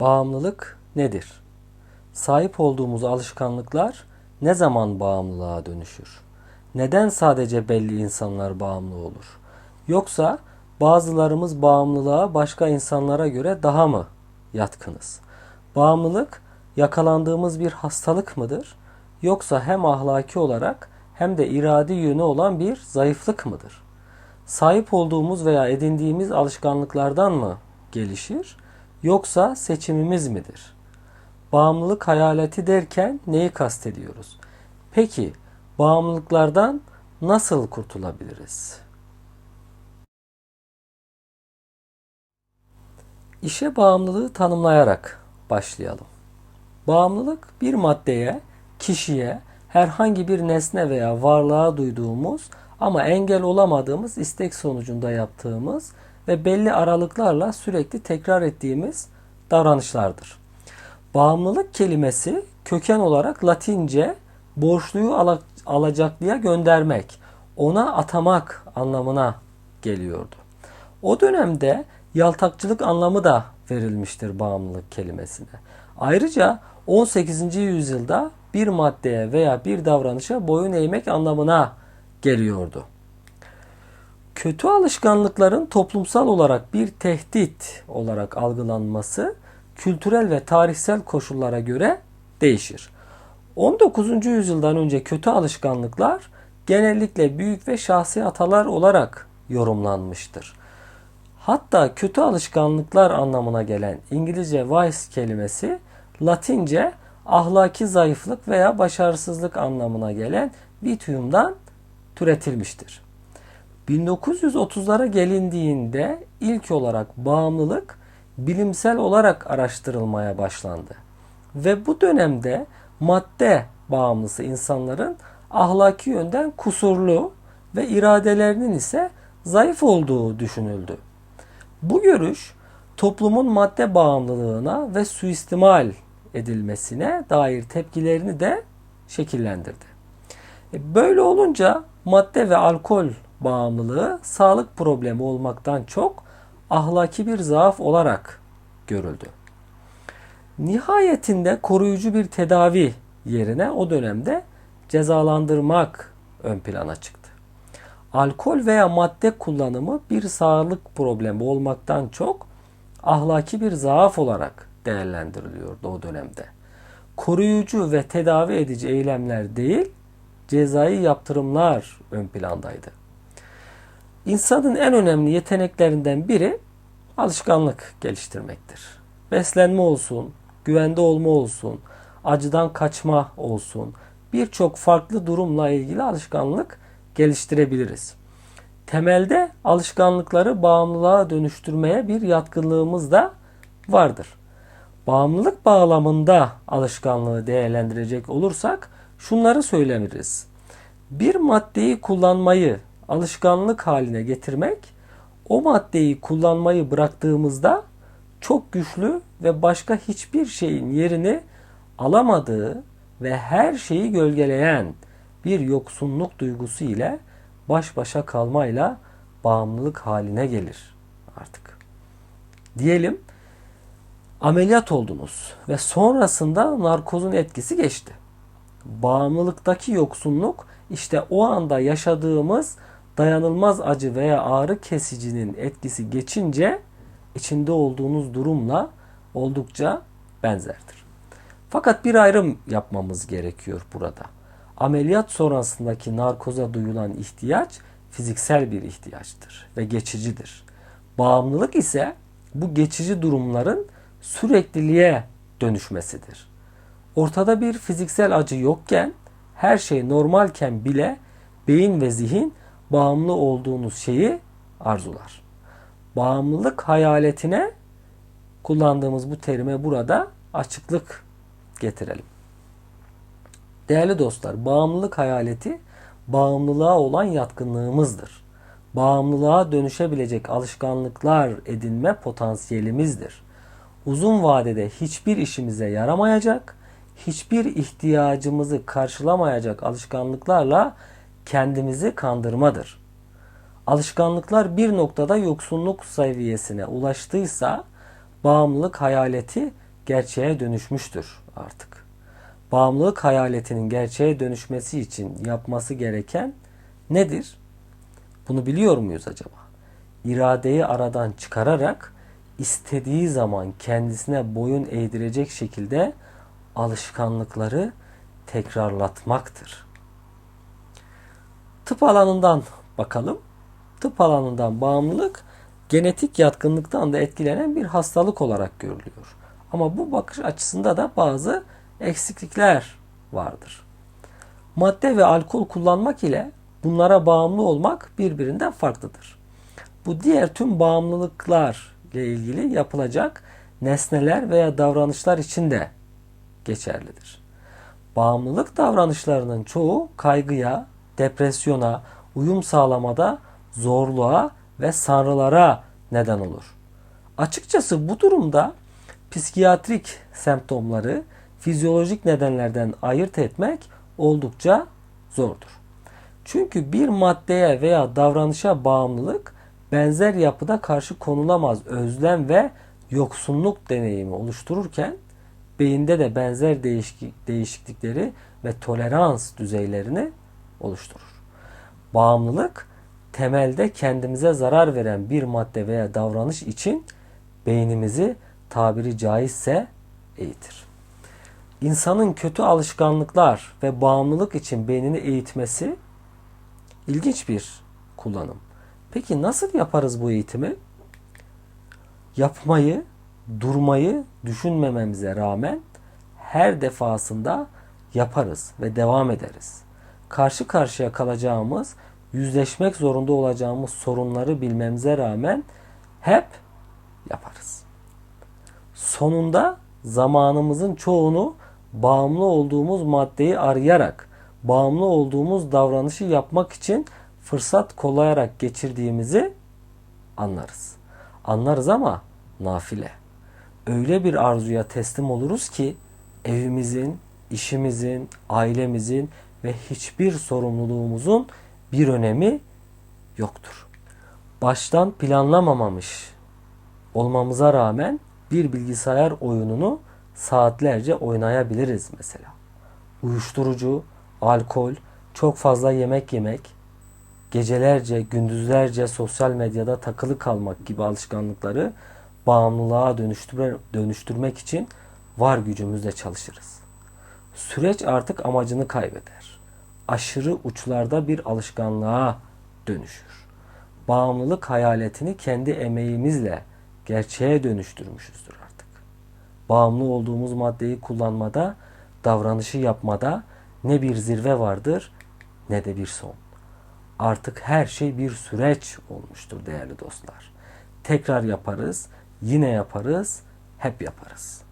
Bağımlılık nedir? Sahip olduğumuz alışkanlıklar ne zaman bağımlılığa dönüşür? Neden sadece belli insanlar bağımlı olur? Yoksa bazılarımız bağımlılığa başka insanlara göre daha mı yatkınız? Bağımlılık yakalandığımız bir hastalık mıdır? Yoksa hem ahlaki olarak hem de iradi yönü olan bir zayıflık mıdır? Sahip olduğumuz veya edindiğimiz alışkanlıklardan mı gelişir? Yoksa seçimimiz midir? Bağımlılık hayaleti derken neyi kastediyoruz? Peki bağımlılıklardan nasıl kurtulabiliriz? İşe bağımlılığı tanımlayarak başlayalım. Bağımlılık bir maddeye, kişiye, herhangi bir nesne veya varlığa duyduğumuz ama engel olamadığımız istek sonucunda yaptığımız ve belli aralıklarla sürekli tekrar ettiğimiz davranışlardır. Bağımlılık kelimesi köken olarak Latince borçluyu alacaklıya göndermek, ona atamak anlamına geliyordu. O dönemde yaltakçılık anlamı da verilmiştir bağımlılık kelimesine. Ayrıca 18. yüzyılda bir maddeye veya bir davranışa boyun eğmek anlamına geliyordu. Kötü alışkanlıkların toplumsal olarak bir tehdit olarak algılanması kültürel ve tarihsel koşullara göre değişir. 19. yüzyıldan önce kötü alışkanlıklar genellikle büyük ve şahsi hatalar olarak yorumlanmıştır. Hatta kötü alışkanlıklar anlamına gelen İngilizce vice kelimesi Latince ahlaki zayıflık veya başarısızlık anlamına gelen vitium'dan türetilmiştir. 1930'lara gelindiğinde ilk olarak bağımlılık bilimsel olarak araştırılmaya başlandı. Ve bu dönemde madde bağımlısı insanların ahlaki yönden kusurlu ve iradelerinin ise zayıf olduğu düşünüldü. Bu görüş toplumun madde bağımlılığına ve suistimal edilmesine dair tepkilerini de şekillendirdi. E, böyle olunca madde ve alkol bağımlılığı sağlık problemi olmaktan çok ahlaki bir zaaf olarak görüldü. Nihayetinde koruyucu bir tedavi yerine o dönemde cezalandırmak ön plana çıktı. Alkol veya madde kullanımı bir sağlık problemi olmaktan çok ahlaki bir zaaf olarak değerlendiriliyordu o dönemde. Koruyucu ve tedavi edici eylemler değil, cezai yaptırımlar ön plandaydı. İnsanın en önemli yeteneklerinden biri alışkanlık geliştirmektir. Beslenme olsun, güvende olma olsun, acıdan kaçma olsun, birçok farklı durumla ilgili alışkanlık geliştirebiliriz. Temelde alışkanlıkları bağımlılığa dönüştürmeye bir yatkınlığımız da vardır. Bağımlılık bağlamında alışkanlığı değerlendirecek olursak şunları söylemiriz. Bir maddeyi kullanmayı alışkanlık haline getirmek o maddeyi kullanmayı bıraktığımızda çok güçlü ve başka hiçbir şeyin yerini alamadığı ve her şeyi gölgeleyen bir yoksunluk duygusu ile baş başa kalmayla bağımlılık haline gelir artık. Diyelim ameliyat oldunuz ve sonrasında narkozun etkisi geçti. Bağımlılıktaki yoksunluk işte o anda yaşadığımız dayanılmaz acı veya ağrı kesicinin etkisi geçince içinde olduğunuz durumla oldukça benzerdir. Fakat bir ayrım yapmamız gerekiyor burada. Ameliyat sonrasındaki narkoza duyulan ihtiyaç fiziksel bir ihtiyaçtır ve geçicidir. Bağımlılık ise bu geçici durumların sürekliliğe dönüşmesidir. Ortada bir fiziksel acı yokken, her şey normalken bile beyin ve zihin bağımlı olduğunuz şeyi arzular. Bağımlılık hayaletine kullandığımız bu terime burada açıklık getirelim. Değerli dostlar, bağımlılık hayaleti bağımlılığa olan yatkınlığımızdır. Bağımlılığa dönüşebilecek alışkanlıklar edinme potansiyelimizdir. Uzun vadede hiçbir işimize yaramayacak, hiçbir ihtiyacımızı karşılamayacak alışkanlıklarla kendimizi kandırmadır. Alışkanlıklar bir noktada yoksunluk seviyesine ulaştıysa bağımlılık hayaleti gerçeğe dönüşmüştür artık. Bağımlılık hayaletinin gerçeğe dönüşmesi için yapması gereken nedir? Bunu biliyor muyuz acaba? İradeyi aradan çıkararak istediği zaman kendisine boyun eğdirecek şekilde alışkanlıkları tekrarlatmaktır. Tıp alanından bakalım. Tıp alanından bağımlılık genetik yatkınlıktan da etkilenen bir hastalık olarak görülüyor. Ama bu bakış açısında da bazı eksiklikler vardır. Madde ve alkol kullanmak ile bunlara bağımlı olmak birbirinden farklıdır. Bu diğer tüm bağımlılıklar ile ilgili yapılacak nesneler veya davranışlar için de geçerlidir. Bağımlılık davranışlarının çoğu kaygıya, depresyona, uyum sağlamada zorluğa ve sanrılara neden olur. Açıkçası bu durumda psikiyatrik semptomları fizyolojik nedenlerden ayırt etmek oldukça zordur. Çünkü bir maddeye veya davranışa bağımlılık benzer yapıda karşı konulamaz özlem ve yoksunluk deneyimi oluştururken beyinde de benzer değişiklikleri ve tolerans düzeylerini oluşturur. Bağımlılık temelde kendimize zarar veren bir madde veya davranış için beynimizi tabiri caizse eğitir. İnsanın kötü alışkanlıklar ve bağımlılık için beynini eğitmesi ilginç bir kullanım. Peki nasıl yaparız bu eğitimi? Yapmayı, durmayı düşünmememize rağmen her defasında yaparız ve devam ederiz. Karşı karşıya kalacağımız, yüzleşmek zorunda olacağımız sorunları bilmemize rağmen hep yaparız. Sonunda zamanımızın çoğunu bağımlı olduğumuz maddeyi arayarak, bağımlı olduğumuz davranışı yapmak için fırsat kollayarak geçirdiğimizi anlarız. Anlarız ama nafile. Öyle bir arzuya teslim oluruz ki evimizin, işimizin, ailemizin ve hiçbir sorumluluğumuzun bir önemi yoktur. Baştan planlamamamış olmamıza rağmen bir bilgisayar oyununu saatlerce oynayabiliriz mesela. Uyuşturucu, alkol, çok fazla yemek yemek, gecelerce, gündüzlerce sosyal medyada takılı kalmak gibi alışkanlıkları bağımlılığa dönüştürme, dönüştürmek için var gücümüzle çalışırız. Süreç artık amacını kaybeder. Aşırı uçlarda bir alışkanlığa dönüşür. Bağımlılık hayaletini kendi emeğimizle gerçeğe dönüştürmüşüzdür artık. Bağımlı olduğumuz maddeyi kullanmada, davranışı yapmada ne bir zirve vardır ne de bir son. Artık her şey bir süreç olmuştur değerli dostlar. Tekrar yaparız, yine yaparız, hep yaparız.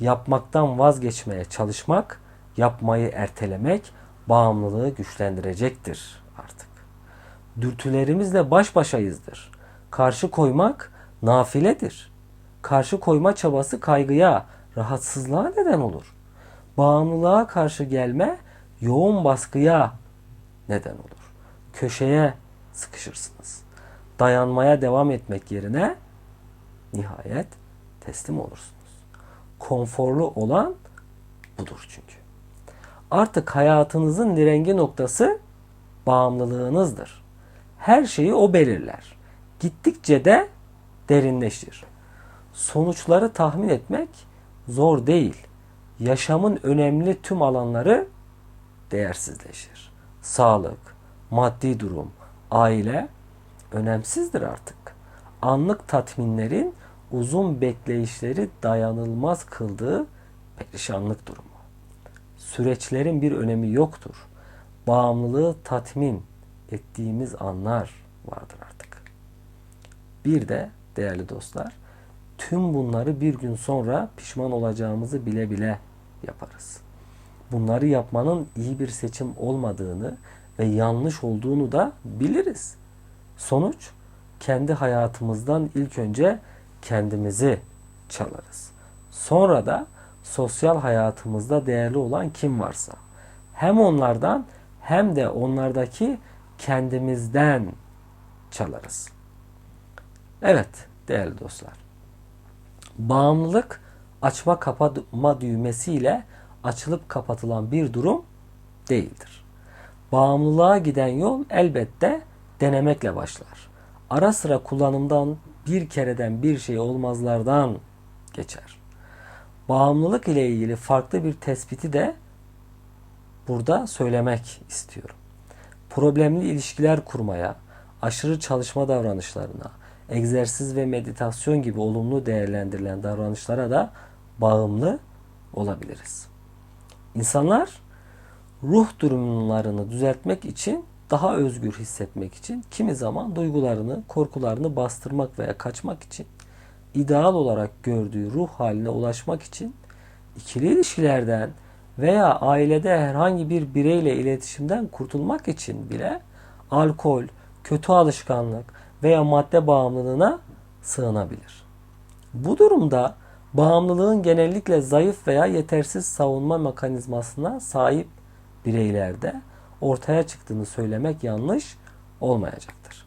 Yapmaktan vazgeçmeye çalışmak, yapmayı ertelemek bağımlılığı güçlendirecektir artık. Dürtülerimizle baş başayızdır. Karşı koymak nafiledir. Karşı koyma çabası kaygıya, rahatsızlığa neden olur. Bağımlılığa karşı gelme yoğun baskıya neden olur. Köşeye sıkışırsınız. Dayanmaya devam etmek yerine nihayet teslim olursunuz. Konforlu olan budur çünkü. Artık hayatınızın direngi noktası bağımlılığınızdır. Her şeyi o belirler. Gittikçe de derinleşir. Sonuçları tahmin etmek zor değil. Yaşamın önemli tüm alanları değersizleşir. Sağlık, maddi durum, aile önemsizdir artık. Anlık tatminlerin uzun bekleyişleri dayanılmaz kıldığı perişanlık durumu. Süreçlerin bir önemi yoktur. Bağımlılığı tatmin ettiğimiz anlar vardır artık. Bir de değerli dostlar. Tüm bunları bir gün sonra pişman olacağımızı bile bile yaparız. Bunları yapmanın iyi bir seçim olmadığını ve yanlış olduğunu da biliriz. Sonuç kendi hayatımızdan ilk önce kendimizi çalarız. Sonra da sosyal hayatımızda değerli olan kim varsa hem onlardan hem de onlardaki kendimizden çalarız. Evet değerli dostlar. Bağımlılık açma kapatma düğmesiyle açılıp kapatılan bir durum değildir. Bağımlılığa giden yol elbette denemekle başlar. Ara sıra kullanımdan bir kereden bir şey olmazlardan geçer. Bağımlılık ile ilgili farklı bir tespiti de burada söylemek istiyorum. Problemli ilişkiler kurmaya, aşırı çalışma davranışlarına, egzersiz ve meditasyon gibi olumlu değerlendirilen davranışlara da bağımlı olabiliriz. İnsanlar ruh durumlarını düzeltmek için daha özgür hissetmek için kimi zaman duygularını, korkularını bastırmak veya kaçmak için ideal olarak gördüğü ruh haline ulaşmak için ikili ilişkilerden veya ailede herhangi bir bireyle iletişimden kurtulmak için bile alkol, kötü alışkanlık veya madde bağımlılığına sığınabilir. Bu durumda bağımlılığın genellikle zayıf veya yetersiz savunma mekanizmasına sahip bireylerde ortaya çıktığını söylemek yanlış olmayacaktır.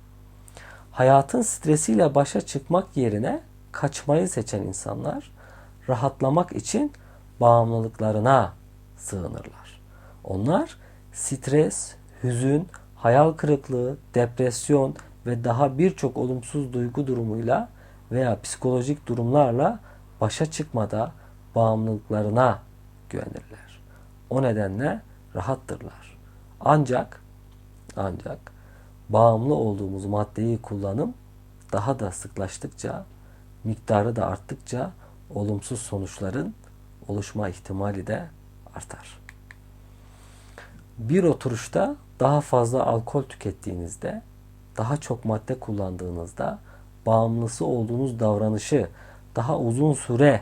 Hayatın stresiyle başa çıkmak yerine kaçmayı seçen insanlar rahatlamak için bağımlılıklarına sığınırlar. Onlar stres, hüzün, hayal kırıklığı, depresyon ve daha birçok olumsuz duygu durumuyla veya psikolojik durumlarla başa çıkmada bağımlılıklarına güvenirler. O nedenle rahattırlar. Ancak ancak bağımlı olduğumuz maddeyi kullanım daha da sıklaştıkça, miktarı da arttıkça olumsuz sonuçların oluşma ihtimali de artar. Bir oturuşta daha fazla alkol tükettiğinizde, daha çok madde kullandığınızda bağımlısı olduğunuz davranışı daha uzun süre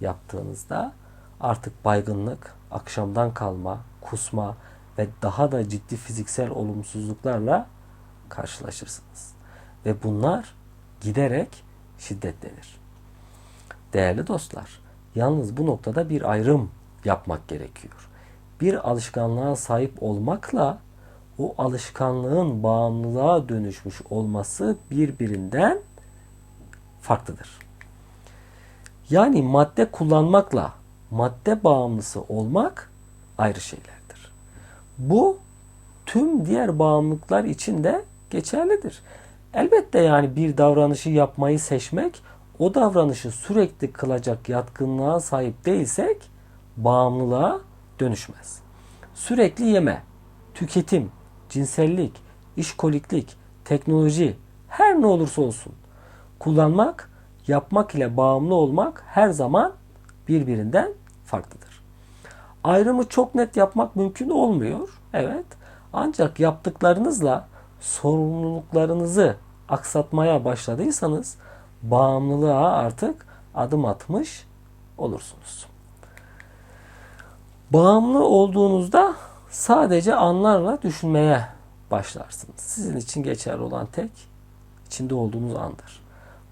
yaptığınızda artık baygınlık, akşamdan kalma, kusma ve daha da ciddi fiziksel olumsuzluklarla karşılaşırsınız. Ve bunlar giderek şiddetlenir. Değerli dostlar, yalnız bu noktada bir ayrım yapmak gerekiyor. Bir alışkanlığa sahip olmakla o alışkanlığın bağımlılığa dönüşmüş olması birbirinden farklıdır. Yani madde kullanmakla madde bağımlısı olmak ayrı şeylerdir. Bu tüm diğer bağımlılıklar için de geçerlidir. Elbette yani bir davranışı yapmayı seçmek o davranışı sürekli kılacak yatkınlığa sahip değilsek bağımlılığa dönüşmez. Sürekli yeme, tüketim, cinsellik, işkoliklik, teknoloji her ne olursa olsun kullanmak, yapmak ile bağımlı olmak her zaman birbirinden farklıdır. Ayrımı çok net yapmak mümkün olmuyor. Evet. Ancak yaptıklarınızla sorumluluklarınızı aksatmaya başladıysanız bağımlılığa artık adım atmış olursunuz. Bağımlı olduğunuzda sadece anlarla düşünmeye başlarsınız. Sizin için geçerli olan tek içinde olduğunuz andır.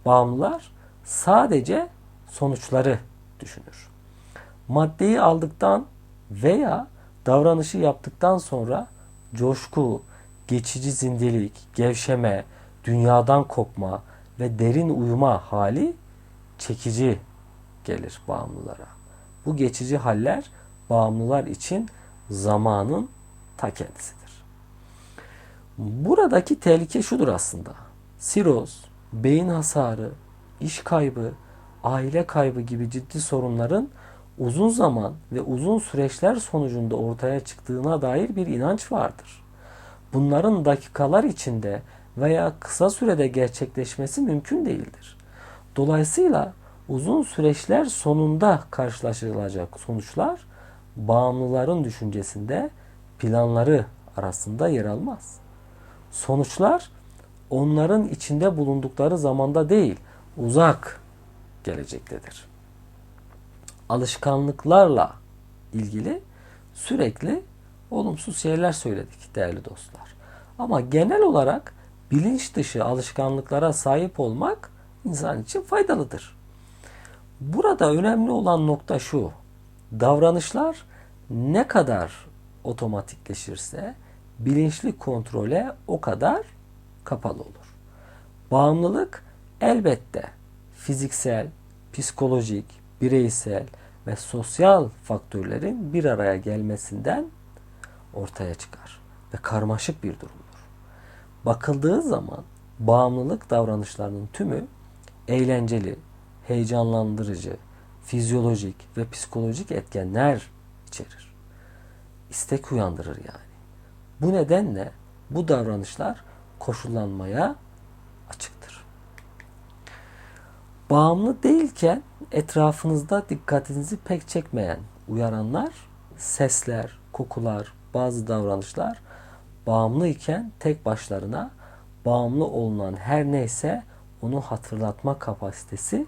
Bağımlılar sadece sonuçları düşünür. Maddeyi aldıktan veya davranışı yaptıktan sonra coşku, geçici zindelik, gevşeme, dünyadan kopma ve derin uyuma hali çekici gelir bağımlılara. Bu geçici haller bağımlılar için zamanın ta kendisidir. Buradaki tehlike şudur aslında. Siroz, beyin hasarı, iş kaybı, aile kaybı gibi ciddi sorunların uzun zaman ve uzun süreçler sonucunda ortaya çıktığına dair bir inanç vardır. Bunların dakikalar içinde veya kısa sürede gerçekleşmesi mümkün değildir. Dolayısıyla uzun süreçler sonunda karşılaşılacak sonuçlar bağımlıların düşüncesinde planları arasında yer almaz. Sonuçlar onların içinde bulundukları zamanda değil, uzak gelecektedir. Alışkanlıklarla ilgili sürekli olumsuz şeyler söyledik değerli dostlar. Ama genel olarak bilinç dışı alışkanlıklara sahip olmak insan için faydalıdır. Burada önemli olan nokta şu. Davranışlar ne kadar otomatikleşirse bilinçli kontrole o kadar kapalı olur. Bağımlılık elbette fiziksel, psikolojik, bireysel ve sosyal faktörlerin bir araya gelmesinden ortaya çıkar ve karmaşık bir durumdur. Bakıldığı zaman bağımlılık davranışlarının tümü eğlenceli, heyecanlandırıcı, fizyolojik ve psikolojik etkenler içerir. İstek uyandırır yani. Bu nedenle bu davranışlar koşullanmaya açıktır. Bağımlı değilken etrafınızda dikkatinizi pek çekmeyen uyaranlar, sesler, kokular, bazı davranışlar bağımlı iken tek başlarına bağımlı olunan her neyse onu hatırlatma kapasitesi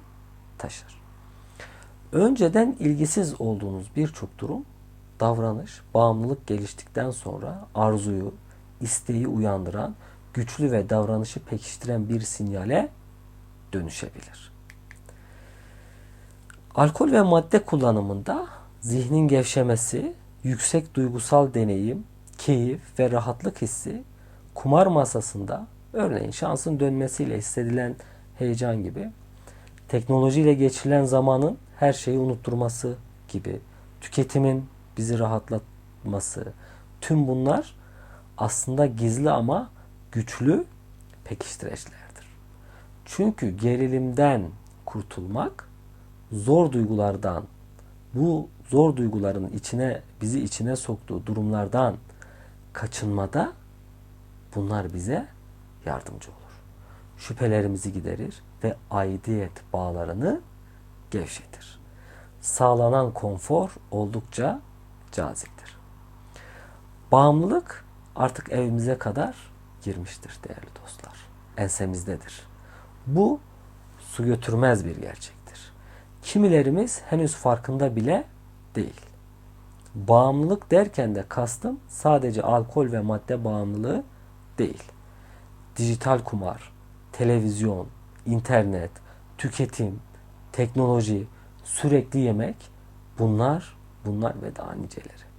taşır. Önceden ilgisiz olduğunuz birçok durum, davranış, bağımlılık geliştikten sonra arzuyu, isteği uyandıran, güçlü ve davranışı pekiştiren bir sinyale dönüşebilir. Alkol ve madde kullanımında zihnin gevşemesi, yüksek duygusal deneyim, keyif ve rahatlık hissi kumar masasında örneğin şansın dönmesiyle hissedilen heyecan gibi teknolojiyle geçirilen zamanın her şeyi unutturması gibi tüketimin bizi rahatlatması tüm bunlar aslında gizli ama güçlü pekiştireçlerdir. Çünkü gerilimden kurtulmak zor duygulardan bu zor duyguların içine bizi içine soktuğu durumlardan kaçınmada bunlar bize yardımcı olur. Şüphelerimizi giderir ve aidiyet bağlarını gevşetir. Sağlanan konfor oldukça caziptir. Bağımlılık artık evimize kadar girmiştir değerli dostlar. Ensemizdedir. Bu su götürmez bir gerçektir. Kimilerimiz henüz farkında bile değil. Bağımlılık derken de kastım sadece alkol ve madde bağımlılığı değil. Dijital kumar, televizyon, internet, tüketim, teknoloji, sürekli yemek bunlar bunlar ve daha niceleri.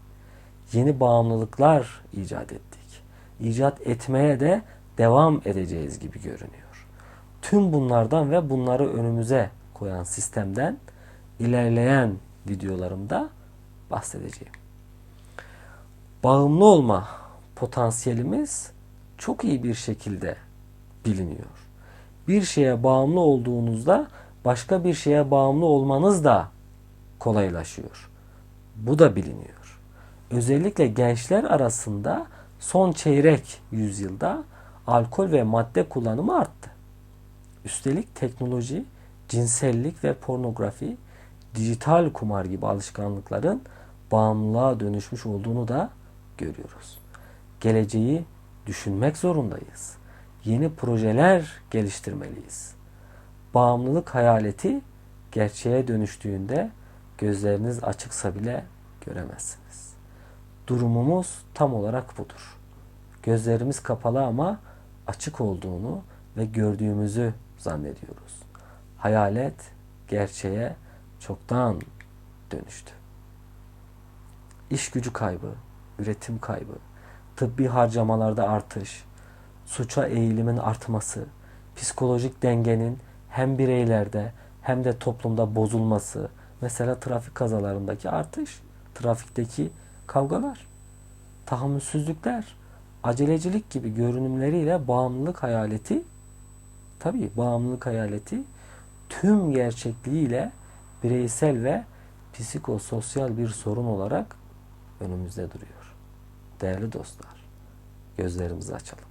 Yeni bağımlılıklar icat ettik. İcat etmeye de devam edeceğiz gibi görünüyor. Tüm bunlardan ve bunları önümüze koyan sistemden ilerleyen videolarımda bahsedeceğim. Bağımlı olma potansiyelimiz çok iyi bir şekilde biliniyor. Bir şeye bağımlı olduğunuzda başka bir şeye bağımlı olmanız da kolaylaşıyor. Bu da biliniyor. Özellikle gençler arasında son çeyrek yüzyılda alkol ve madde kullanımı arttı. Üstelik teknoloji, cinsellik ve pornografi, dijital kumar gibi alışkanlıkların bağımlılığa dönüşmüş olduğunu da görüyoruz. Geleceği düşünmek zorundayız. Yeni projeler geliştirmeliyiz. Bağımlılık hayaleti gerçeğe dönüştüğünde gözleriniz açıksa bile göremezsiniz. Durumumuz tam olarak budur. Gözlerimiz kapalı ama açık olduğunu ve gördüğümüzü zannediyoruz. Hayalet gerçeğe çoktan dönüştü. İş gücü kaybı, üretim kaybı, tıbbi harcamalarda artış, suça eğilimin artması, psikolojik dengenin hem bireylerde hem de toplumda bozulması, mesela trafik kazalarındaki artış, trafikteki kavgalar, tahammülsüzlükler, acelecilik gibi görünümleriyle bağımlılık hayaleti, tabii bağımlılık hayaleti tüm gerçekliğiyle bireysel ve psikososyal bir sorun olarak önümüzde duruyor. Değerli dostlar, gözlerimizi açalım.